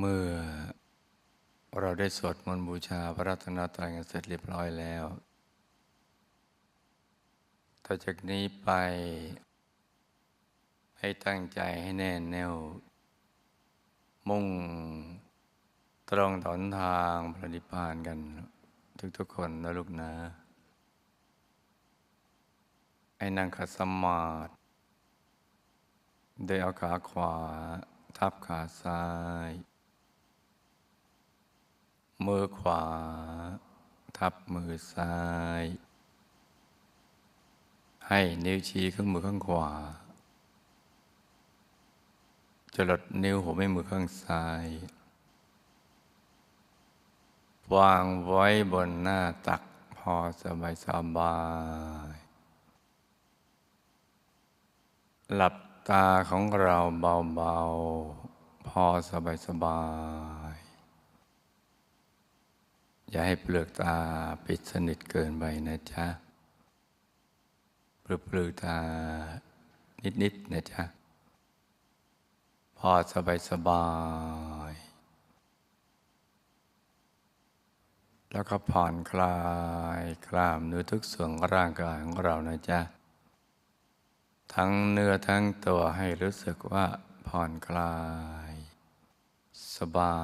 เมื่อเราได้สวดมนต์บูชาพระรัตนตรัยกันเสร็จเรียบร้อยแล้ว ต่อจากนี้ไป ให้ตั้งใจให้แน่แน่ว มุ่งตรงถนทางพระนิพพานกัน ทุกๆคนนะลูกนะให้นั่งขัดสมาธิโดยเอาขาขวา ทับขาซ้าย มือขวา ทับมือซ้าย ให้นิ้วชี้ข้างมือข้างขวาจะลดนิ้วหัวแม่มือข้างซ้าย วางไว้บนหน้าตักพอสบายสบาย หลับตาของเราเบาๆ พอสบายสบาย อย่าให้เปลือกตาปิดสนิทเกินไปนะจ๊ะเปลือกเปลือกตานิดๆนะจ๊ะ พอสบายสบาย แล้วก็ผ่อนคลายกล้ามเนื้อทุกส่วนของร่างกายของเรานะจ๊ะ ทั้งเนื้อทั้งตัวให้รู้สึกว่าผ่อนคลาย สบา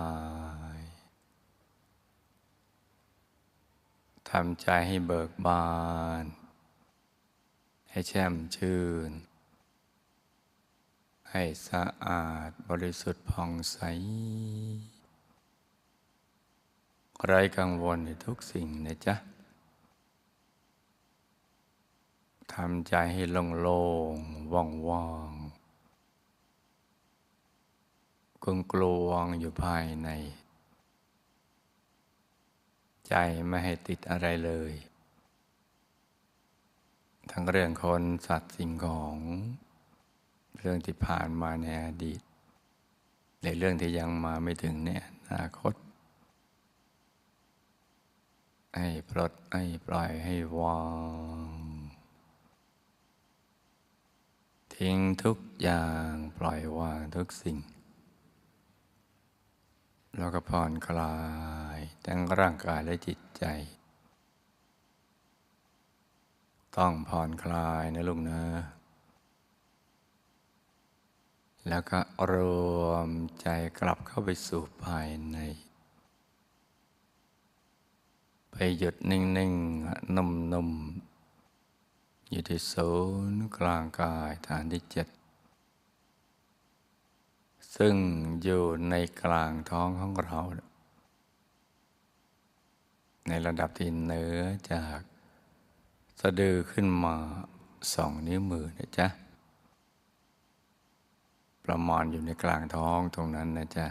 ย ทำใจให้เบิกบาน ให้แช่มชื่น ให้สะอาดบริสุทธิ์ผ่องใส ไร้กังวลในทุกสิ่งนะจ๊ะทำใจให้โล่งโล่งว่างว่างกลวงกลวงอยู่ภายใน ใจไม่ให้ติดอะไรเลย ทั้งเรื่องคนสัตว์สิ่งของ เรื่องที่ผ่านมาในอดีต ในเรื่องที่ยังมาไม่ถึงในอนาคต ให้ปลดให้ปล่อยให้วางทิ้งทุกอย่างปล่อยวางทุกสิ่ง แล้วก็ผ่อนคลายทั้งร่างกายและจิตใจ ต้องผ่อนคลายนะลุงนะ แล้วก็รวมใจกลับเข้าไปสู่ภายใน ไปหยุดนิ่งๆนุ่มๆอยู่ที่ศูนย์กลางกายฐานที่เจ็ด ซึ่งอยู่ในกลางท้องของเรา ในระดับที่เหนือจากสะดือขึ้นมาสองนิ้วมือนะจ๊ะ ประมาณอยู่ในกลางท้องตรงนั้นนะจ๊ะ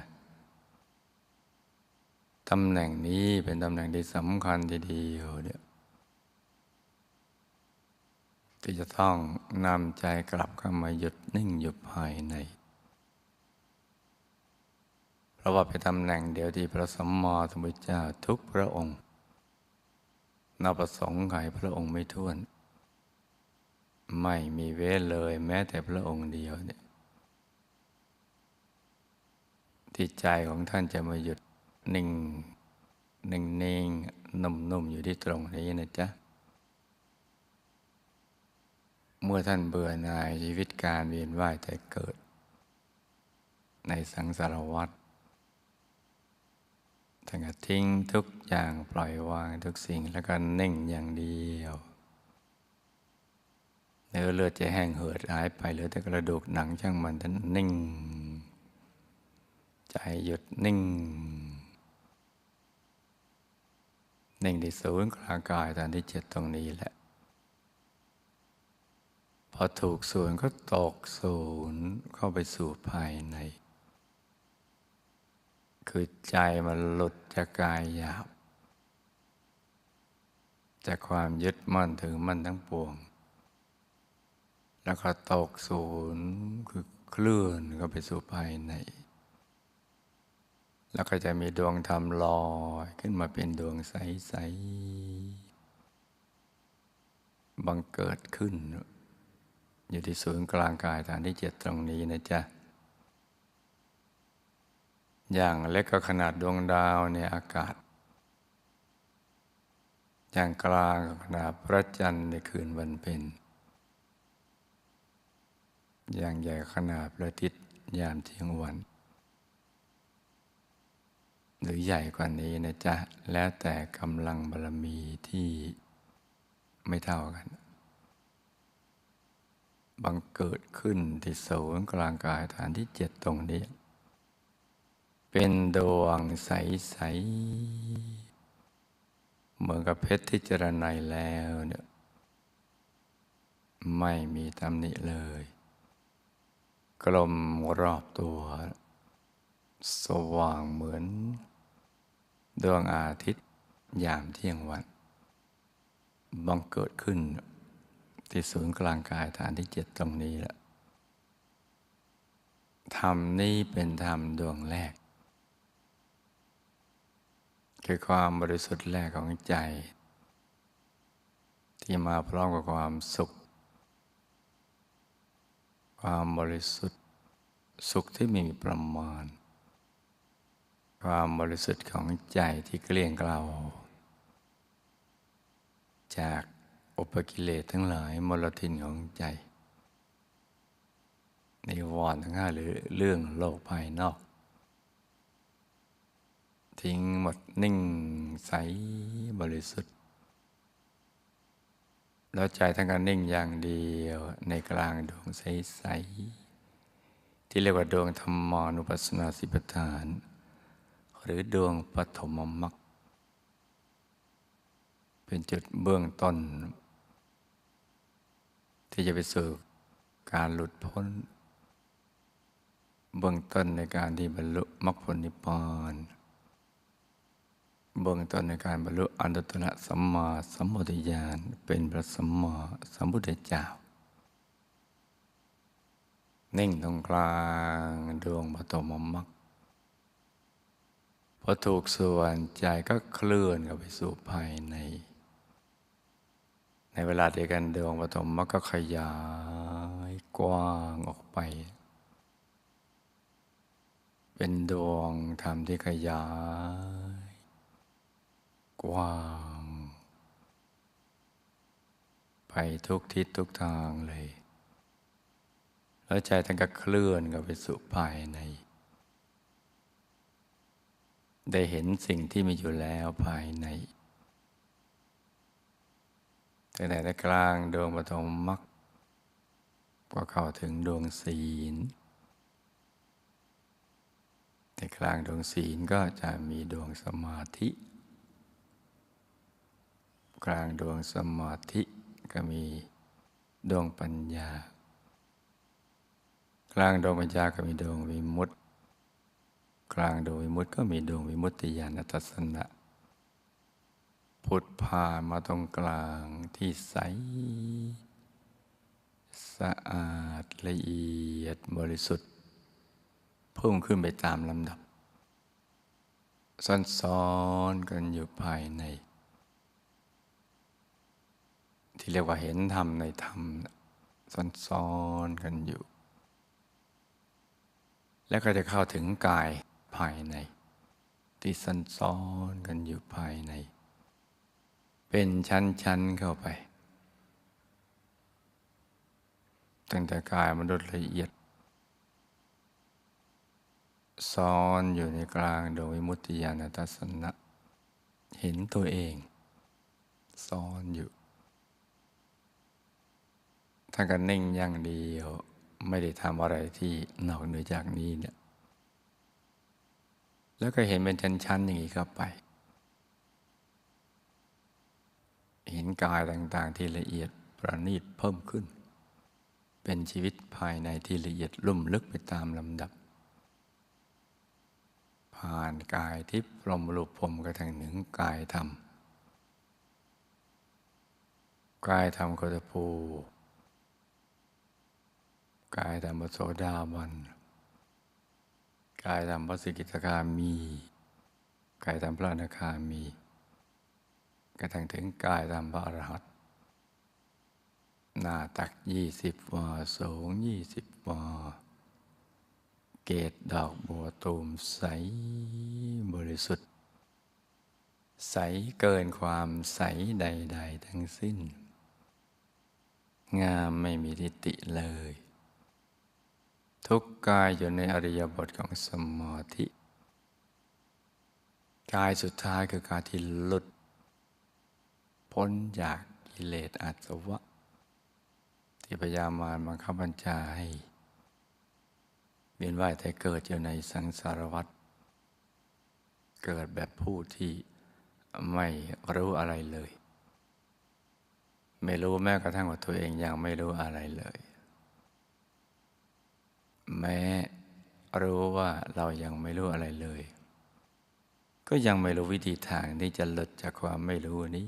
ตำแหน่งนี้เป็นตำแหน่งที่สำคัญทีเดียวเนี่ยที่จะต้องนำใจกลับเข้ามาหยุดนิ่งอยู่ภายใน เพราะว่าเป็นตำแหน่งเดียวที่พระสัมมาสัมพุทธเจ้าทุกพระองค์นับประสงค์ไขพระองค์ไม่ท้วน ไม่มีเว้นเลยแม้แต่พระองค์เดียวเนี่ยที่ใจของท่านจะมาหยุดนิ่งนิ่งนิ่งนุ่มนุ่มอยู่ที่ตรงนี้นะจ๊ะ เมื่อท่านเบื่อหน่ายชีวิตการเวียนว่ายแต่เกิด ในสังสารวัฏ ท่านก็ทิ้งทุกอย่างปล่อยวางทุกสิ่งแล้วก็นิ่งอย่างเดียวเนื้อเลือดจะแห้งเหือดหายไปเหลือแต่กระดูกหนังช่างมันท่านนิ่ง ใจหยุดนิ่ง นิ่งที่ศูนย์กลางกายตอนที่เจ็ดตรงนี้แหละ พอถูกศูนย์ก็ตกศูนย์เข้าไปสู่ภายใน คือใจมันหลุดจากกายหยาบ จากความยึดมั่นถือมั่นทั้งปวง แล้วก็ตกศูนย์คือเคลื่อนเข้าไปสู่ภายใน แล้วก็จะมีดวงธรรมลอยขึ้นมาเป็นดวงใส ๆ บังเกิดขึ้น อยู่ที่ศูนย์กลางกายฐานที่เจ็ดตรงนี้นะจ๊ะ อย่างเล็กก็ขนาดดวงดาวในอากาศ อย่างกลางก็ขนาดพระจันทร์ในคืนวันเพ็ญอย่างใหญ่ขนาดพระอาทิตย์ยามเที่ยงวัน หรือใหญ่กว่านี้นะจ๊ะ แล้วแต่กำลังบารมีที่ไม่เท่ากัน บังเกิดขึ้นที่ศูนย์กลางกายฐานที่เจ็ดตรงนี้ เป็นดวงใส ๆ เหมือนกับเพชรที่เจรไนแล้วเนี่ยไม่มีตำหนิเลย กลมรอบตัว สว่างเหมือน ดวงอาทิตย์ยามเที่ยงวัน บังเกิดขึ้น ที่ศูนย์กลางกายฐานที่เจ็ดตรงนี้แหละธรรมนี้เป็นธรรมดวงแรก คือความบริสุทธิ์แรกของใจ ที่มาพร้อมกับความสุข ความบริสุทธิ์ สุขที่ไม่มีประมาณ ความบริสุทธิ์ของใจที่เกลี้ยงเกลาจากอุปกิเลสทั้งหลายมลทินของใจในวรทั้งห้าหรือเรื่องโลกภายนอก ทิ้งหมดนิ่งใสบริสุทธิ์ แล้วใจทั้งการนิ่งอย่างเดียวในกลางดวงใส ๆ ที่เรียกว่าดวงธรรมานุปัสสนาสิปทาน หรือดวงปฐมมรรคเป็นจุดเบื้องต้น ที่จะไปสู่การหลุดพ้น เบื้องต้นในการที่บรรลุมรรคผลนิพพาน เบื้องต้นในการบรรลุอนุตตรสัมมาสัมพุทธญาณเป็นพระสัมมาสัมพุทธเจ้า นิ่งตรงกลางดวงปฐมมรรคพอถูกส่วนใจก็เคลื่อนเข้าไปสู่ภายใน ในเวลาเดียวกันดวงปฐมมรรคก็ขยายกว้างออกไป เป็นดวงธรรมที่ขยาย กว้าง ไปทุกทิศทุกทางเลย แล้วใจท่านก็เคลื่อนกับไปสู่ภายใน ได้เห็นสิ่งที่มีอยู่แล้วภายในแต่ในกลางดวงปฐมมรรคก็เข้าถึงดวงศีลในกลางดวงศีลก็จะมีดวงสมาธิ กลางดวงสมาธิก็มีดวงปัญญา กลางดวงปัญญาก็มีดวงวิมุตติ กลางดวงวิมุตติก็มีดวงวิมุตติญาณทัศนะพุทธพามาตรงกลางที่ใส สะอาดละเอียดบริสุทธิ์เพิ่มขึ้นไปตามลำดับซ้อนๆกันอยู่ภายใน ที่เรียกว่าเห็นธรรมในธรรมซ้อนๆกันอยู่ แล้วก็จะเข้าถึงกายภายใน ที่ซันซ้อนกันอยู่ภายใน เป็นชั้นๆเข้าไป ตั้งแต่กายมนุษย์ละเอียดซ้อนอยู่ในกลางโดวงวิมุติญาณทัศนะ เห็นตัวเอง ซ้อนอยู่ ถ้านกันนิ่งอย่างเดียว ไม่ได้ทำอะไรที่นอกเหนือจากนี้เนี่ยแล้วก็เห็นเป็นชั้นๆอย่างนี้เข้าไป เห็นกายต่างๆที่ละเอียดประณีตเพิ่มขึ้น เป็นชีวิตภายในที่ละเอียดลุ่มลึกไปตามลำดับ ผ่านกายทิพย์พรมรูปพรมกระทั่งถึงกายธรรม กายธรรมโคตภู กายธรรมโสดาบัน กายธรรมพระสิกิตาคามี กายธรรมพระอนาคามีกระทั่งถึงกายธรรมพระอรหัตหน้าตักยี่สิบวาสูงยี่สิบวาเกตดอกบัวตูมใสบริสุทธิ์ ใสเกินความใสใด ๆ ทั้งสิ้น งามไม่มีทิฏฐิเลย ทุกกายอยู่ในอริยบทของสมาธิกายสุดท้ายคือกายที่หลุด พ้นจากกิเลสอาสวะ ที่พยายามมารบังคับบัญชาให้เวียนว่ายแต่เกิดอยู่ในสังสารวัฏเกิดแบบผู้ที่ไม่รู้อะไรเลย ไม่รู้แม้กระทั่งว่าตัวเองยังไม่รู้อะไรเลย แม้รู้ว่าเรายังไม่รู้อะไรเลย ก็ยังไม่รู้วิธีทางที่จะหลุดจากความไม่รู้นี้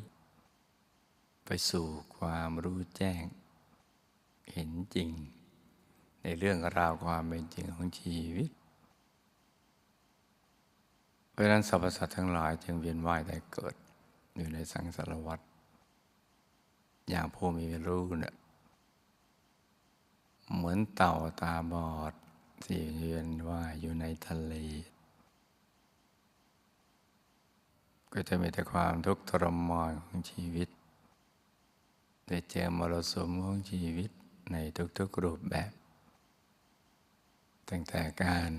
ไปสู่ความรู้แจ้ง เห็นจริง ในเรื่องราวความเป็นจริงของชีวิตเพราะนั้นสรรพสัตว์ทั้งหลายจึงเวียนว่ายแต่เกิดอยู่ในสังสารวัฏอย่างผู้มีรู้เนี่ย เหมือนเต่าตาบอดที่เวียนว่ายอยู่ในทะเล ก็จะมีแต่ความทุกข์ทรมานของชีวิต ได้เจอมรสุมของชีวิตในทุกๆรูปแบบ ตั้งแต่การ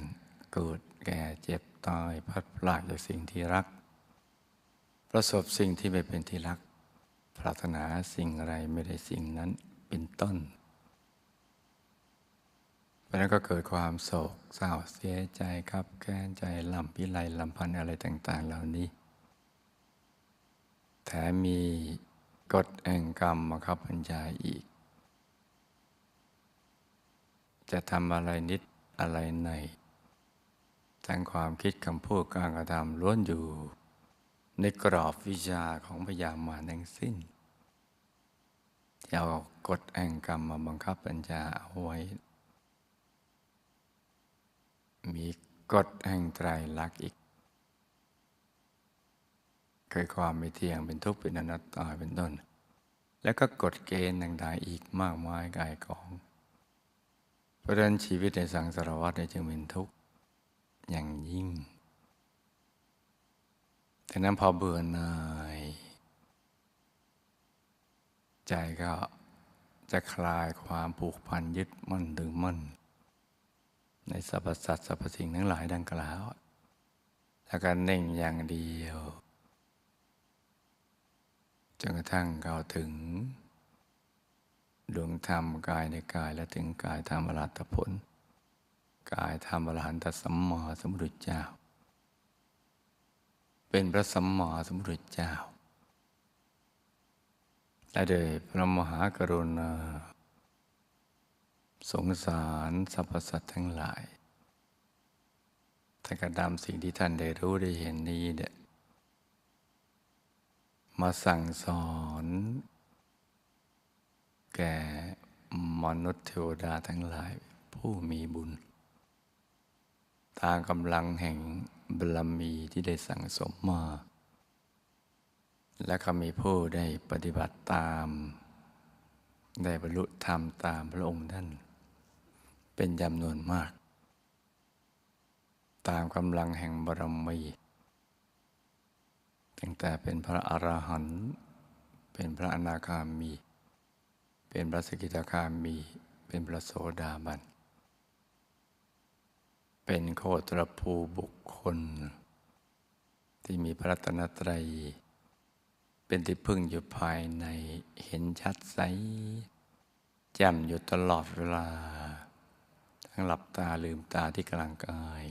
เกิดแก่เจ็บตายพัดพลาดจากสิ่งที่รัก ประสบสิ่งที่ไม่เป็นที่รัก ปรารถนาสิ่งอะไรไม่ได้สิ่งนั้นเป็นต้น เพราะนั้นก็เกิดความโศกเศร้าเสียใจครับแค้นใจลำพิไรลำพันธ์อะไรต่าง ๆ เหล่านี้ แถมมีกฎแห่งกรรมมาครับบัญญาอีก จะทำอะไรนิดอะไรในทั้งความคิดคำพูดการกระทำล้วนอยู่ ในกรอบวิชาของพยามาทั้งสิ้นจะเอากฎแห่งกรรมมาบังคับปัญญาเอาไว้ มีกฎแห่งไตรลักษณ์อีกเคยความไม่เที่ยงเป็นทุกข์เป็นอนัตตาเป็นต้น แล้วก็กฎเกณฑ์ต่างๆอีกมากมายกายกอง เพราะฉะนั้นชีวิตในสังสารวัฏจึงเป็นทุกข์อย่างยิ่งแต่นั้นพอเบื่อหน่ายใจก็จะคลายความผูกพันยึดมั่นดึงมั่น ในสรรพสัตว์สรรพสิ่งทั้งหลายดังกล่าวแล้วก็เน่งอย่างเดียวจนกระทั่งเข้าถึง ดวงธรรมกายในกายและถึงกายธรรมอรัตผล กายธรรมอรหันตสัมมาสัมพุทธเจ้า เป็นพระสัมมาสัมพุทธเจ้าและโดยพระมหากรุณา สงสารสรรพสัตว์ทั้งหลายท่านกระดำสิ่งที่ท่านได้รู้ได้เห็นนี้เด็มาสั่งสอน แก่มนุษย์เทวดาทั้งหลาย ผู้มีบุญ ตามกำลังแห่งบารมีที่ได้สั่งสมมา และก็มีผู้ได้ปฏิบัติตาม ได้บรรลุธรรมตามพระองค์ท่าน เป็นจำนวนมาก ตามกำลังแห่งบารมีตั้งแต่เป็นพระอรหันต์เป็นพระอนาคามี เป็นพระสกิทาคามี เป็นพระโสดาบัน เป็นโคตรภูบุคคล ที่มีพระตนตรัย เป็นที่พึ่งอยู่ภายในเห็นชัดใสแจ่มอยู่ตลอดเวลา ทั้งหลับตาลืมตาที่กลางกาย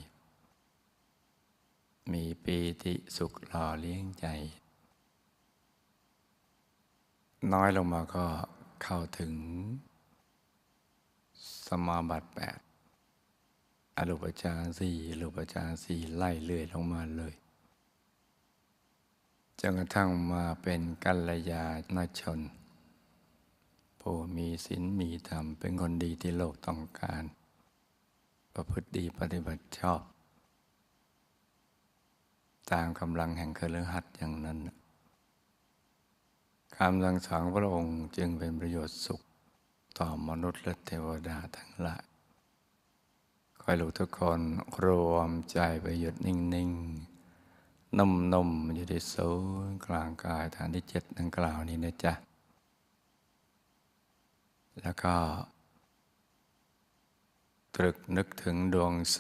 มีปีติสุขหล่อเลี้ยงใจ น้อยลงมาก็เข้าถึง สมาบัติแปดอรูปฌานสี่อรูปฌานสี่ไล่เลื่อยลงมาเลยจนกระทั่งมาเป็นกัลยาณชนผู้มีศีลมีธรรมเป็นคนดีที่โลกต้องการ ประพฤติดีปฏิบัติชอบ ตามกำลังแห่งเครือหัดอย่างนั้นคำสั่งสอนพระองค์จึงเป็นประโยชน์สุขต่อมนุษย์และเทวดาทั้งหลายคอยลูกทุกคนรวมใจไปหยุดนิ่งๆนุ่มๆอยู่ที่ศูนย์กลางกายฐานที่เจ็ดดังกล่าวนี้นะจ๊ะ แล้วก็ ตรึกนึกถึงดวงใส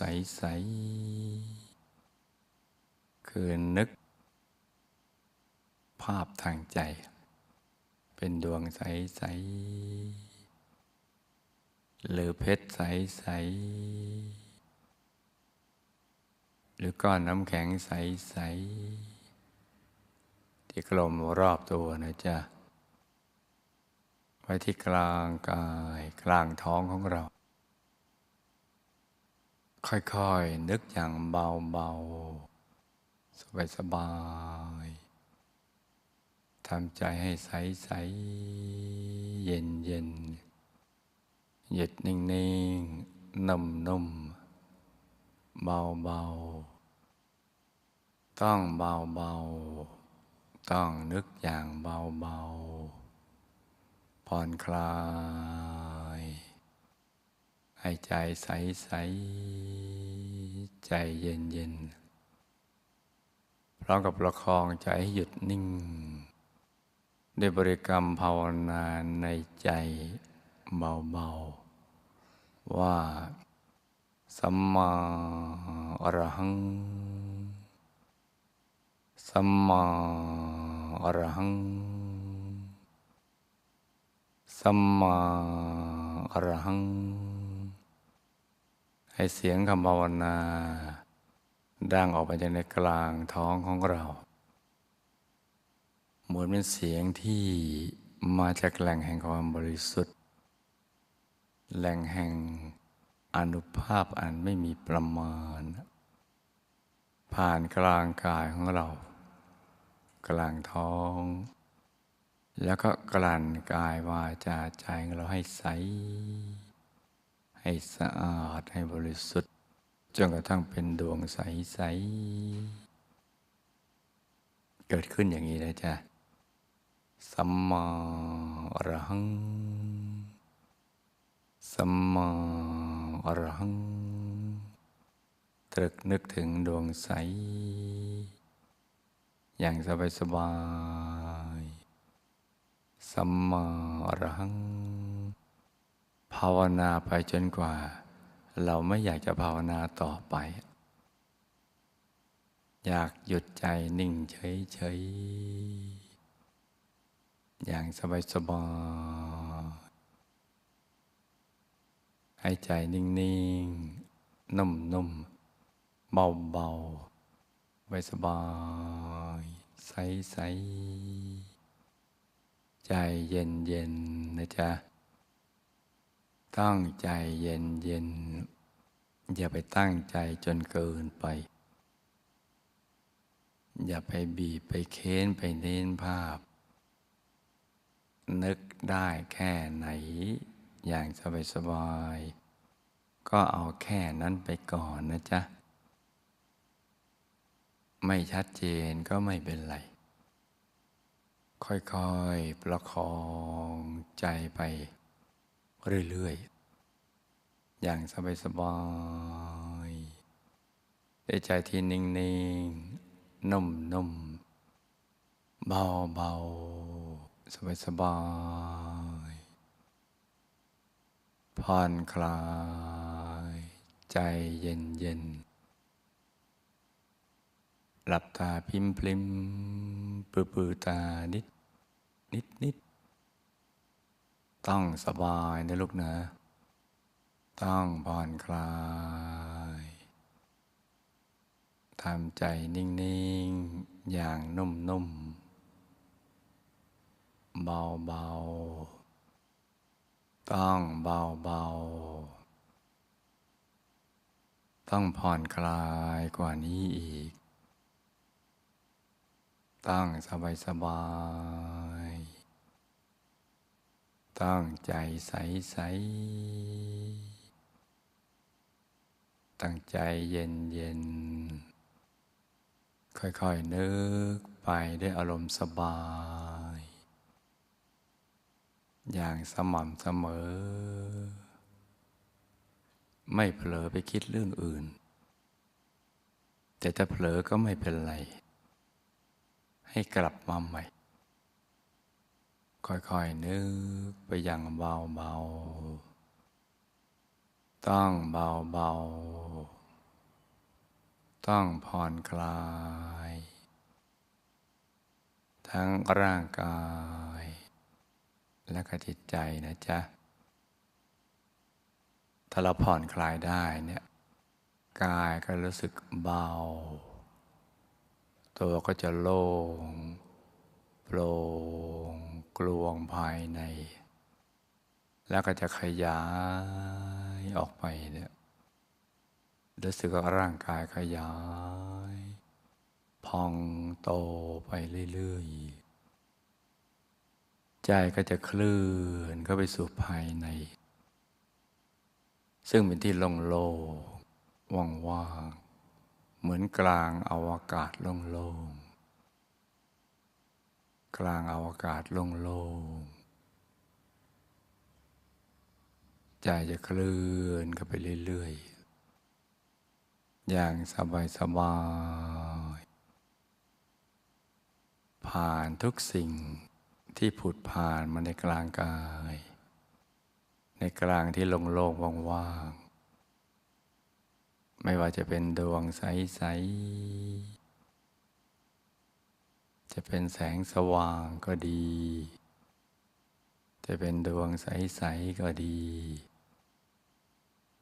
ๆ คือนึก ภาพทางใจ เป็นดวงใส ๆ หรือเพชรใส ๆ หรือก้อนน้ำแข็งใส ๆ ที่กลมรอบตัวนะจ๊ะไว้ที่กลางกายกลางท้องของเรา ค่อยๆ นึกอย่างเบาๆ สบายๆทำใจให้ใสๆ เย็นๆ หยุดนิ่งๆ นุ่มๆ เบาๆ ต้องเบาๆ ต้องนึกอย่างเบาๆ ผ่อนคลาย ให้ใจใสๆใจเย็นๆพร้อมกับประคองใจให้หยุดนิ่งได้บริกรรมภาวนาในใจเบาๆ ว่า สัมมาอรหัง สัมมาอรหัง สัมมาอรหัง ให้เสียงคำภาวนา ดังออกมาจากในกลางท้องของเรา เหมือนเป็นเสียงที่มาจากแหล่งแห่งความบริสุทธิ์ แหล่งแห่งอนุภาพอันไม่มีประมาณ ผ่านกลางกายของเรา กลางท้อง แล้วก็กลั่นกายวาจาใจของเราให้ใส ให้สะอาดให้บริสุทธิ์จนกระทั่งเป็นดวงใส ๆ เกิดขึ้นอย่างนี้นะจ๊ะสัมมาอรหัง สัมมาอรหัง ตรึกนึกถึงดวงใส อย่างสบายสบายๆสัมมาอรหัง ภาวนาไปจนกว่า เราไม่อยากจะภาวนาต่อไป อยากหยุดใจนิ่งเฉยๆอย่างสบายสบายๆให้ใจนิ่งๆ นุ่มๆ เบาๆไปสบายๆใสๆ ใจเย็นๆ นะจ๊ะ ตั้งใจเย็นเย็น อย่าไปตั้งใจจนเกินไป อย่าไปบีบไปเค้นไปเน้นภาพ นึกได้แค่ไหน อย่างสบายๆก็เอาแค่นั้นไปก่อนนะจ๊ะ ไม่ชัดเจนก็ไม่เป็นไร ค่อยๆ ประคองใจไป เรื่อยๆ อย่างสบายๆด้วยใจที่นิ่งๆ นุ่มๆ เบาๆ สบายๆ ผ่อนคลายใจเย็นๆหลับตาพิมพลิมปือปือตานิด นิดนิด ต้องสบายนะลูกนะ ต้องผ่อนคลายทำใจนิ่ง ๆ อย่างนุ่ม ๆ เบา ๆ ต้องเบา ๆ ต้องผ่อนคลายกว่านี้อีกต้องสบาย สบาย ตั้งใจใสใสตั้งใจเย็นเย็น ค่อยๆนึกไปด้วยอารมณ์สบาย อย่างสม่ำเสมอ ไม่เผลอไปคิดเรื่องอื่น แต่ถ้าเผลอก็ไม่เป็นไร ให้กลับมาใหม่ ค่อยๆนึกไปอย่างเบาๆ ต้องเบาๆ ต้องผ่อนคลาย ทั้งร่างกาย และก็จิตใจนะจ๊ะ ถ้าเราผ่อนคลายได้เนี่ย กายก็รู้สึกเบา ตัวก็จะโล่งโปร่ง กลวงภายใน แล้วก็จะขยายออกไปเนี่ยรู้สึกว่าร่างกายขยาย พองโตไปเรื่อยๆ ใจก็จะเคลื่อนเข้าไปสู่ภายใน ซึ่งเป็นที่โล่งๆว่างๆ เหมือนกลางอวกาศโล่งๆ กลางอวกาศโล่งๆ ใจจะเคลื่อนเข้าไปเรื่อยๆ อย่างสบายๆผ่านทุกสิ่งที่ผุดผ่านมาในกลางกาย ในกลางที่โล่งๆว่างๆ ไม่ว่าจะเป็นดวงใสๆ จะเป็นแสงสว่างก็ดี จะเป็นดวงใส ๆ ก็ดี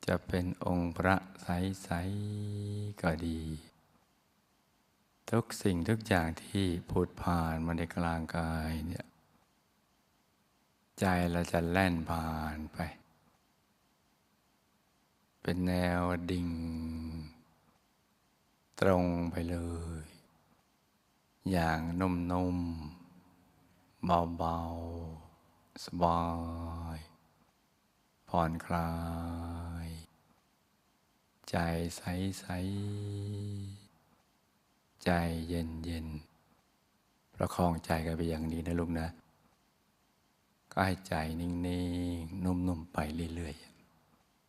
จะเป็นองค์พระใส ๆ ก็ดี ทุกสิ่งทุกอย่างที่ผุดผ่านมาในกลางกายเนี่ยใจเราจะแล่นผ่านไป เป็นแนวดิ่ง ตรงไปเลย อย่างนุ่มๆ เบาๆ สบาย ผ่อนคลาย ใจใสๆ ใจเย็นๆ ประคองใจกันไปอย่างนี้นะลูกนะ ก็ให้ใจนิ่งๆ นุ่มๆ ไปเรื่อยๆ